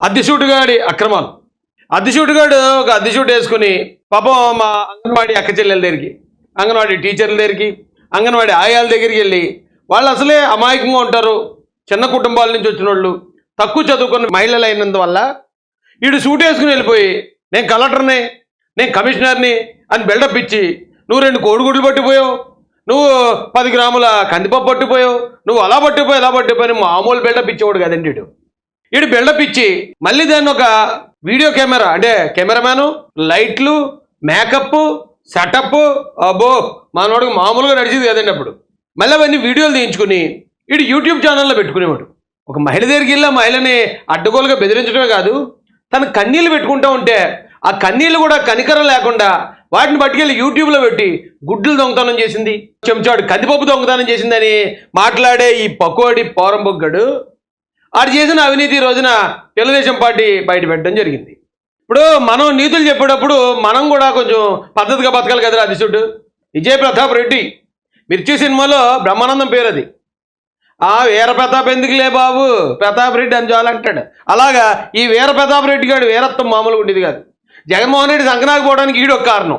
అద్దెసూటుగాడి అక్రమాలు. అద్దెసూటుగాడు ఒక అద్దెసూటు వేసుకుని పాపం మా అంగన్వాడీ అక్క చెల్లెల దగ్గరికి అంగన్వాడీ టీచర్ల దగ్గరికి అంగన్వాడీ ఆయాల దగ్గరికి వెళ్ళి వాళ్ళు అసలే అమాయకంగా ఉంటారు. చిన్న కుటుంబాల నుంచి వచ్చిన వాళ్ళు తక్కువ చదువుకున్న మహిళలు అయినందువల్ల వీడు సూట్ వేసుకుని వెళ్ళిపోయి నేను కలెక్టర్ని నేను కమిషనర్ని అని బిల్డప్ ఇచ్చి నువ్వు రెండు కోడిగుడ్లు పట్టిపోయావు నువ్వు పది గ్రాముల కందిపప్పు పట్టిపోయావు నువ్వు అలా పట్టిపోయి ఇలా పట్టిపోయి మామూలు బిల్డప్ ఇచ్చేవాడు కదండి వీడు ఇటు బిల్డప్ ఇచ్చి మళ్ళీ దాన్ని ఒక వీడియో కెమెరా అంటే కెమెరామ్యాను లైట్లు మేకప్ సెటప్ అబో మనవాడికి మామూలుగా నడిచింది కదండి అప్పుడు. మళ్ళీ అవన్నీ వీడియోలు తీయించుకుని ఇటు యూట్యూబ్ ఛానల్లో పెట్టుకునేవాడు. ఒక మహిళ దగ్గరికి వెళ్ళి మహిళని అడ్డగోలుగా బెదిరించడమే కాదు తన కన్నీళ్ళు పెట్టుకుంటూ ఉంటే ఆ కన్నీళ్ళు కూడా కనికరం లేకుండా వాటిని పట్టుకెళ్ళి యూట్యూబ్లో పెట్టి గుడ్లు దొంగతనం చేసింది. చెంచాడు కందిపప్పు దొంగతనం చేసిందని మాట్లాడే ఈ పకోడి పోరం బొగ్గడు ఆడు చేసిన అవినీతి రోజున తెలుగుదేశం పార్టీ బయట పెట్టడం జరిగింది. ఇప్పుడు మనం నీతులు చెప్పేటప్పుడు మనం కూడా కొంచెం పద్ధతిగా బతకాలి కదరా అదిశుడు విజయ్ ప్రతాప్ రెడ్డి మిర్చి సినిమాలో బ్రహ్మానందం పేరు అది. ఆ వీర ప్రతాప్ ఎందుకులే బాబు? ప్రతాప్ రెడ్డి అని చాలంటాడు అలాగా ఈ వీర ప్రతాప్ రెడ్డి గారు వీరత్వం మామూలుగా ఉండేది కాదు. జగన్మోహన్ రెడ్డి సంకనాకు పోవడానికి ఈడొక కారణం.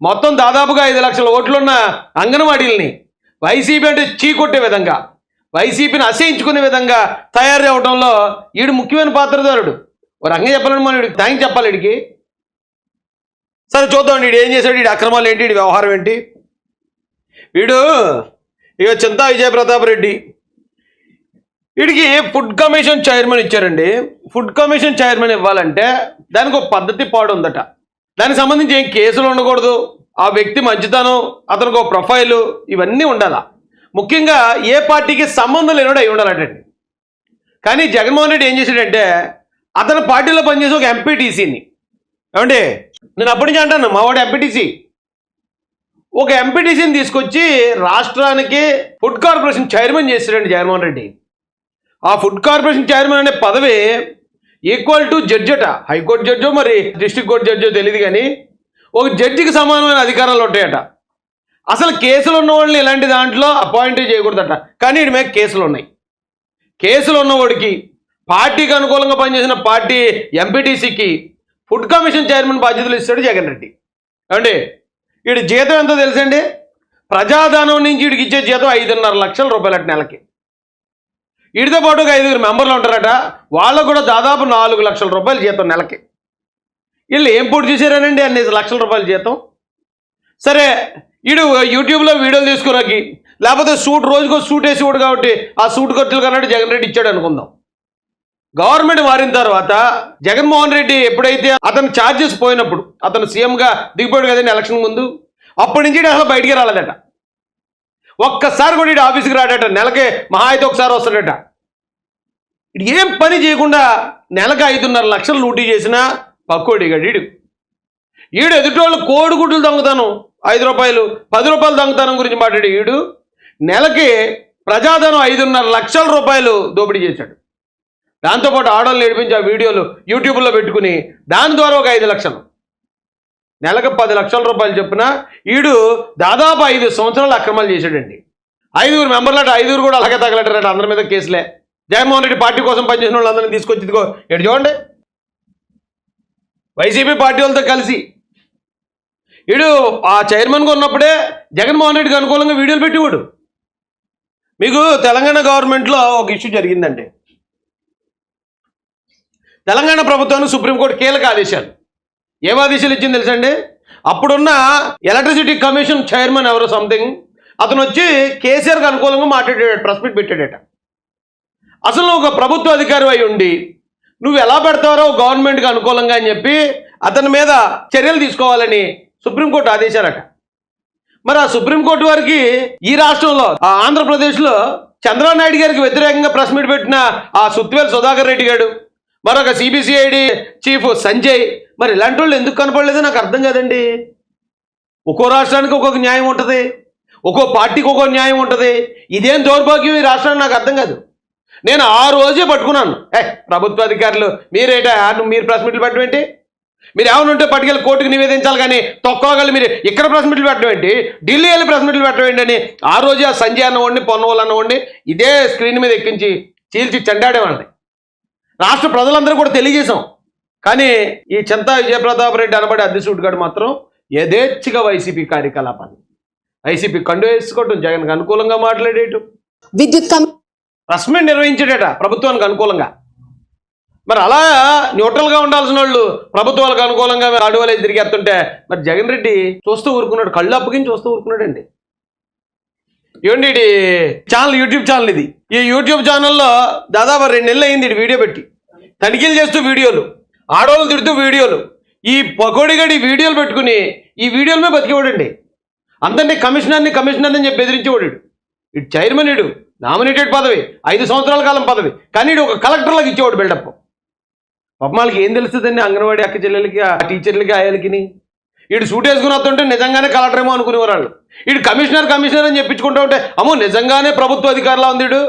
మొత్తం దాదాపుగా ఐదు లక్షల ఓట్లున్న అంగన్వాడీల్ని వైసీపీ అంటే చీకొట్టే విధంగా. వైసీపీని అసహించుకునే విధంగా తయారు అవడంలో ఈడు ముఖ్యమైన పాత్రధారుడు. ఒక రంగం చెప్పాలని మనం వీడికి థ్యాంక్స్ చెప్పాలి వీడికి సరే చూద్దాం వీడు ఏం చేశాడు వీడి అక్రమాలు ఏంటి వీడి వ్యవహారం ఏంటి? వీడు ఇక చింతా విజయప్రతాప్ రెడ్డి. వీడికి ఫుడ్ కమిషన్ చైర్మన్ ఇచ్చారండి. ఫుడ్ కమిషన్ చైర్మన్ ఇవ్వాలంటే దానికి ఒక పద్ధతి పాడు ఉందట దానికి సంబంధించి ఏం కేసులు ఉండకూడదు. ఆ వ్యక్తి మంచితనం అతనికి ఒక ప్రొఫైలు ఇవన్నీ ఉండాలా? ముఖ్యంగా ఏ పార్టీకి సంబంధం లేనివాడు అయి ఉండాలటండి కానీ జగన్మోహన్ రెడ్డి ఏం చేశాడంటే అతను పార్టీలో పనిచేసే ఒక ఎంపీటీసీని ఏమండి? నేను అప్పటి నుంచి అంటాను మావాడు ఎంపీటీసీ ఒక ఎంపీటీసీని తీసుకొచ్చి రాష్ట్రానికి ఫుడ్ కార్పొరేషన్ చైర్మన్ చేశాడండి జగన్మోహన్ రెడ్డి. ఆ ఫుడ్ కార్పొరేషన్ చైర్మన్ అనే పదవి ఈక్వల్ టు జడ్జట అట. హైకోర్టు జడ్జో మరి డిస్ట్రిక్ట్ కోర్టు జడ్జో తెలియదు కానీ ఒక జడ్జికి సమానమైన అధికారాలు ఉంటాయట. అసలు కేసులు ఉన్న వాళ్ళని ఇలాంటి దాంట్లో అపాయింట్ చేయకూడదట. కానీ వీడి మీద కేసులు ఉన్నాయి కేసులు ఉన్నవాడికి పార్టీకి అనుకూలంగా పనిచేసిన పార్టీ ఎంపీటీసీకి ఫుడ్ కమిషన్ చైర్మన్ బాధ్యతలు ఇస్తాడు జగన్ రెడ్డి. ఏమండి? వీడి జీతం ఎంతో తెలుసండి? ప్రజాధనం నుంచి వీడికి ఇచ్చే జీతం ఐదున్నర లక్షల రూపాయలట నెలకి. వీడితో పాటు ఒక ఐదుగురు మెంబర్లు ఉంటారట. వాళ్ళకు కూడా దాదాపు నాలుగు లక్షల రూపాయలు జీతం నెలకి. వీళ్ళు ఏం పూర్తి చేశారనండి అన్ని లక్షల రూపాయల జీతం? సరే వీడు యూట్యూబ్లో వీడియోలు తీసుకురాకి లేకపోతే సూట్ రోజుకో సూట్ వేసేవాడు కాబట్టి ఆ సూట్ ఖర్చులు కన్నాడు జగన్ రెడ్డి ఇచ్చాడు అనుకుందాం. గవర్నమెంట్ మారిన తర్వాత జగన్మోహన్ రెడ్డి ఎప్పుడైతే అతను ఛార్జెస్ పోయినప్పుడు అతను సీఎంగా దిగిపోయాడు కదండి ఎలక్షన్ ముందు అప్పటి నుంచి అసలు బయటికి రాలేదట. ఒక్కసారి కూడా ఇటు ఆఫీస్కి రాడట నెలకే మహా అయితే ఒకసారి వస్తాడట. ఏం పని చేయకుండా నెలకి ఐదున్నర లక్షలు లూటీ చేసిన పక్కోడి గడీడు ఈడు. ఎదుటోళ్ళు కోడిగుడ్లు దొంగతాను. ఐదు రూపాయలు పది రూపాయలు దొంగతనం గురించి మాట్లాడి వీడు నెలకి ప్రజాధనం ఐదున్నర లక్షల రూపాయలు దోపిడీ చేశాడు. దాంతోపాటు ఆడవాళ్ళు నేర్పించి ఆ వీడియోలు యూట్యూబ్లో పెట్టుకుని దాని ద్వారా ఒక ఐదు లక్షలు. నెలకు పది లక్షల రూపాయలు చెప్పిన ఈడు దాదాపు ఐదు సంవత్సరాలు అక్రమాలు చేశాడండి. ఐదుగురు మెంబర్లట ఐదుగురు కూడా అలాగే తగలటారట అందరి మీద కేసులే. జగన్మోహన్ రెడ్డి పార్టీ కోసం పనిచేసిన వాళ్ళందరినీ తీసుకొచ్చి ఇదిగో ఎటు చూడండి. వైసీపీ పార్టీ వాళ్ళతో కలిసి వీడు ఆ చైర్మన్గా ఉన్నప్పుడే జగన్మోహన్ రెడ్డికి అనుకూలంగా వీడియోలు పెట్టేవాడు. మీకు తెలంగాణ గవర్నమెంట్లో ఒక ఇష్యూ జరిగిందండి. తెలంగాణ ప్రభుత్వాన్ని సుప్రీంకోర్టు కీలక ఆదేశాలు. ఏం ఆదేశాలు ఇచ్చింది తెలుసండి? అప్పుడున్న ఎలక్ట్రిసిటీ కమిషన్ చైర్మన్ ఎవరో సంథింగ్ అతను వచ్చి కేసీఆర్కి అనుకూలంగా మాట్లాడాడు ప్రెస్ మీట్ పెట్టాడట. అసలు ఒక ప్రభుత్వ అధికారి అయి ఉండి నువ్వు ఎలా పెడతావో గవర్నమెంట్కి అనుకూలంగా అని చెప్పి అతని మీద చర్యలు తీసుకోవాలని సుప్రీంకోర్టు ఆదేశాలట. మరి ఆ సుప్రీంకోర్టు వారికి ఈ రాష్ట్రంలో ఆ ఆంధ్రప్రదేశ్లో చంద్రబాబు నాయుడు గారికి వ్యతిరేకంగా ప్రెస్ మీట్ పెట్టిన ఆ సుత్వేల్ సుధాకర్ రెడ్డి గారు మరొక సిబిసిఐడి చీఫ్ సంజయ్ మరి ఇలాంటి వాళ్ళు ఎందుకు కనపడలేదు నాకు అర్థం కాదండి. ఒక్కో రాష్ట్రానికి ఒక్కొక్క న్యాయం ఉంటుంది ఒక్కో పార్టీకి ఒక్కో న్యాయం ఉంటుంది. ఇదేం దౌర్భాగ్యం ఈ రాష్ట్రానికి నాకు అర్థం కాదు. నేను ఆ రోజే పట్టుకున్నాను. ఏ ప్రభుత్వ అధికారులు మీరేటా మీరు ప్రెస్ మీట్లు పెట్టమేంటి మీరు ఏమైనా ఉంటే పట్టుకెళ్ళి కోర్టుకు నివేదించాలి కానీ తొక్కగలి మీరు. ఇక్కడ ప్రెస్ మీట్లు పెట్టడం ఏంటి? ఢిల్లీ వెళ్ళి ప్రెస్ మీట్లు పెట్టడం ఏంటి అని ఆ రోజే ఆ సంజయ్ అన్నవాడిని పొన్నవాళ్ళు అన్నవాడిని ఇదే స్క్రీన్ మీద ఎక్కించి చీల్చి చెండాడేవాడిని. రాష్ట్ర ప్రజలందరూ కూడా తెలియజేశాం. కానీ ఈ చింతా విజయప్రతాప్ రెడ్డి అనబడే అద్దెసూట్ గారు మాత్రం యథేచ్ఛగా వైసీపీ కార్యకలాపాలు. వైసీపీ కండు వేసుకోవటం జగన్కి అనుకూలంగా మాట్లాడేయటం. విద్యుత్ మీట్ నిర్వహించాడట ప్రభుత్వానికి అనుకూలంగా. మరి అలా న్యూట్రల్గా ఉండాల్సిన వాళ్ళు ప్రభుత్వాలకు అనుకూలంగా అడవులు తిరిగేస్తుంటే మరి జగన్ రెడ్డి చూస్తూ ఊరుకున్నాడు కళ్ళు అప్పగించి చూస్తూ ఊరుకున్నాడండి. ఏమండి ఇది ఛానల్ యూట్యూబ్ ఛానల్ ఇది. ఈ యూట్యూబ్ ఛానల్లో దాదాపు రెండు నెలలు అయింది ఇది వీడియో పెట్టి. తనిఖీలు చేస్తూ వీడియోలు ఆడవాళ్ళు తిడుతూ వీడియోలు. ఈ పకోడిగడి వీడియోలు పెట్టుకుని ఈ వీడియోల మీద బతికేవాడండి. అంతంటే కమిషనర్ని కమిషనర్ని చెప్పి బెదిరించేవాడు ఇటు చైర్మన్ ఇడు నామినేటెడ్ పదవి ఐదు సంవత్సరాల కాలం పదవి. కానీ ఒక కలెక్టర్లకు ఇచ్చేవాడు బిల్డప్. పాపం ఏం తెలుస్తుందండి అంగన్వాడీ అక్క చెల్లెలకి ఆ టీచర్లకి ఆయలకి వీడు సూట్ వేసుకుని వస్తుంటే నిజంగానే కలటరేమో అనుకునేవారు వాళ్ళు. వీడు కమిషనర్ కమిషనర్ అని చెప్పించుకుంటూ ఉంటే అమ్మో నిజంగానే ప్రభుత్వ అధికారిలా ఉంది వీడు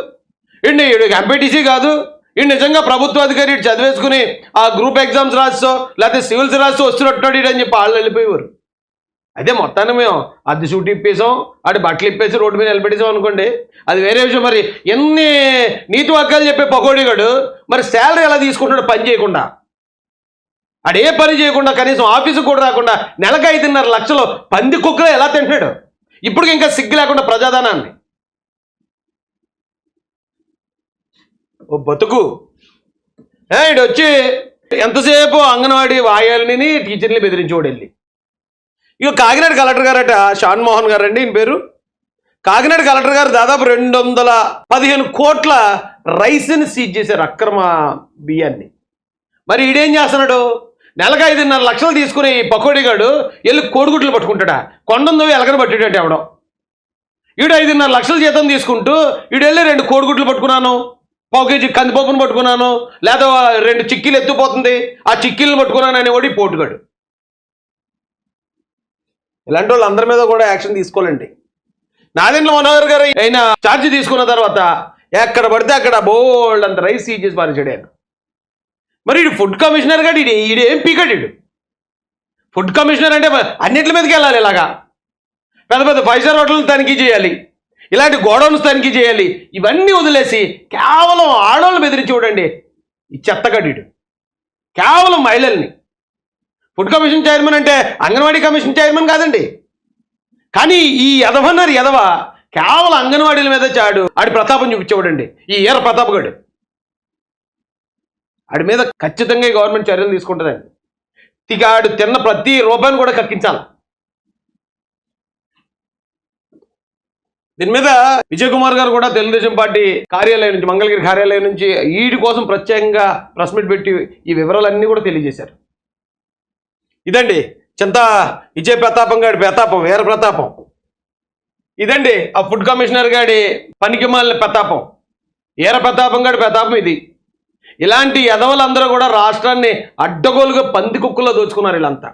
వీడిని వీడు ఎంపీటీసీ కాదు. వీడు నిజంగా ప్రభుత్వ అధికారి వీడు చదివేసుకుని ఆ గ్రూప్ ఎగ్జామ్స్ రాస్తో లేకపోతే సివిల్స్ రాస్తూ వస్తున్నట్టు వీడు అని చెప్పి వాళ్ళు వెళ్ళిపోయేవారు. అదే మొత్తాన్ని మేము అద్దె సూట్ ఇప్పేసాం అటు బట్టలు ఇప్పేసి రోడ్డు మీద నిలబెట్టేసాం అనుకోండి. అది వేరే విషయం. మరి ఎన్ని నీతి వాక్యాలు చెప్పే పకోడీగాడు మరి శాలరీ ఎలా తీసుకుంటాడు పని చేయకుండా? ఆడు ఏ పని చేయకుండా కనీసం ఆఫీసుకు కూడా రాకుండా నెలకు ఐదున్నర లక్షలు పంది కుక్కలు ఎలా తింటున్నాడు? ఇప్పుడు ఇంకా సిగ్గు లేకుండా ప్రజాధనాన్ని. ఓ బతుకు. ఏ, ఈడు వచ్చి ఎంతసేపు అంగన్వాడీ వాయాలని టీచర్ని బెదిరించేవాడు వెళ్ళి ఇక కాకినాడ కలెక్టర్ గారట షాన్ మోహన్ గారు అండి ఈయన పేరు. కాకినాడ కలెక్టర్ గారు దాదాపు రెండు వందల పదిహేను కోట్ల రైస్ని సీజ్ చేశారు అక్రమ బియ్యాన్ని. మరి ఈడేం చేస్తున్నాడు? నెలకు ఐదున్నర లక్షలు తీసుకుని ఈ పకోడీగాడు వెళ్ళి కోడిగుడ్లు పట్టుకుంటాడా? కొండందో ఎలగని పట్టేటట్టు ఎవడం. ఈడు ఐదున్నర లక్షల జీతం తీసుకుంటూ ఈడు వెళ్ళి రెండు కోడిగుడ్లు పట్టుకున్నాను పావు కేజీ కందిపప్పును పట్టుకున్నాను లేదా రెండు చిక్కీలు ఎత్తుపోతుంది ఆ చిక్కీలను పట్టుకున్నాను అనేవాడు ఈ పోటుగాడు. ఇలాంటి వాళ్ళు అందరి మీద కూడా యాక్షన్ తీసుకోవాలండి. నాదెండ్ల మనోహర్ గారు ఆయన ఛార్జ్ తీసుకున్న తర్వాత ఎక్కడ పడితే అక్కడ బోల్డ్ అంత రైస్ సీజ్ చేసి పారేసాడు ఆయన. మరి ఇడు ఫుడ్ కమిషనర్ గాడు ఇది ఈడు ఏం పీకాడు ఇడు ఫుడ్ కమిషనర్ అంటే అన్నింటి మీదకి వెళ్ళాలి ఇలాగా. పెద్ద పెద్ద ఫైవ్ స్టార్ హోటల్ని తనిఖీ చేయాలి. ఇలాంటి గోడౌన్స్ తనిఖీ చేయాలి. ఇవన్నీ వదిలేసి కేవలం ఆడవాళ్ళు బెదిరించి చూడండి. ఈ చెత్తగడ్డిడు కేవలం మహిళల్ని. ఫుడ్ కమిషన్ చైర్మన్ అంటే అంగన్వాడీ కమిషన్ చైర్మన్ కాదండి. కానీ ఈ ఎదవన్నారు యదవ కేవలం అంగన్వాడీల మీద చాడు. ఆడి ప్రతాపం చూపించేవాడండి. ఈ ఈర ప్రతాపగాడు ఆడి మీద ఖచ్చితంగా గవర్నమెంట్ చర్యలు తీసుకుంటుందండి. ఇక ఆడు తిన్న ప్రతి రూపాయిని కూడా కక్కించాలి. దీని మీద విజయ్ కుమార్ గారు కూడా తెలుగుదేశం పార్టీ కార్యాలయం నుంచి మంగళగిరి కార్యాలయం నుంచి వీడి కోసం ప్రత్యేకంగా ప్రెస్ మీట్ పెట్టి ఈ వివరాలన్నీ కూడా తెలియజేశారు. ఇదండి చింత విజయ్ ప్రతాపం గాడి ప్రతాపం వీర ప్రతాపం. ఇదండి ఆ ఫుడ్ కమిషనర్ గాడి పనికి మాలిన ప్రతాపం. వీర ప్రతాపం గాడి ప్రతాపం ఇది. ఇలాంటి ఎదవలందరూ కూడా రాష్ట్రాన్ని అడ్డగోలుగా పంది కుక్కలో దోచుకున్నారు వీళ్ళంతా.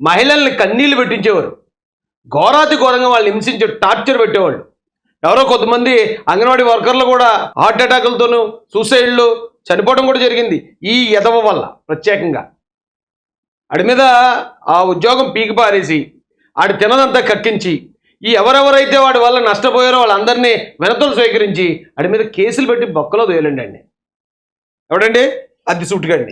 మహిళల్ని కన్నీళ్ళు పెట్టించేవారు. ఘోరాతి ఘోరంగా వాళ్ళు హింసించే టార్చర్ పెట్టేవాళ్ళు. ఎవరో కొంతమంది అంగన్వాడీ వర్కర్లు కూడా హార్ట్ అటాకులతోనూ సూసైడ్లు చనిపోవడం కూడా జరిగింది ఈ ఎదవ వల్ల ప్రత్యేకంగా. ఆడి మీద ఆ ఉద్యోగం పీకి పారేసి ఆడి తినదంతా కక్కించి ఈ ఎవరెవరైతే వాడి వల్ల నష్టపోయారో వాళ్ళందరినీ వినతులు స్వీకరించి ఆడి మీద కేసులు పెట్టి బొక్కలో తోయలండి అండి ఎవడండి? అది సూటుగండి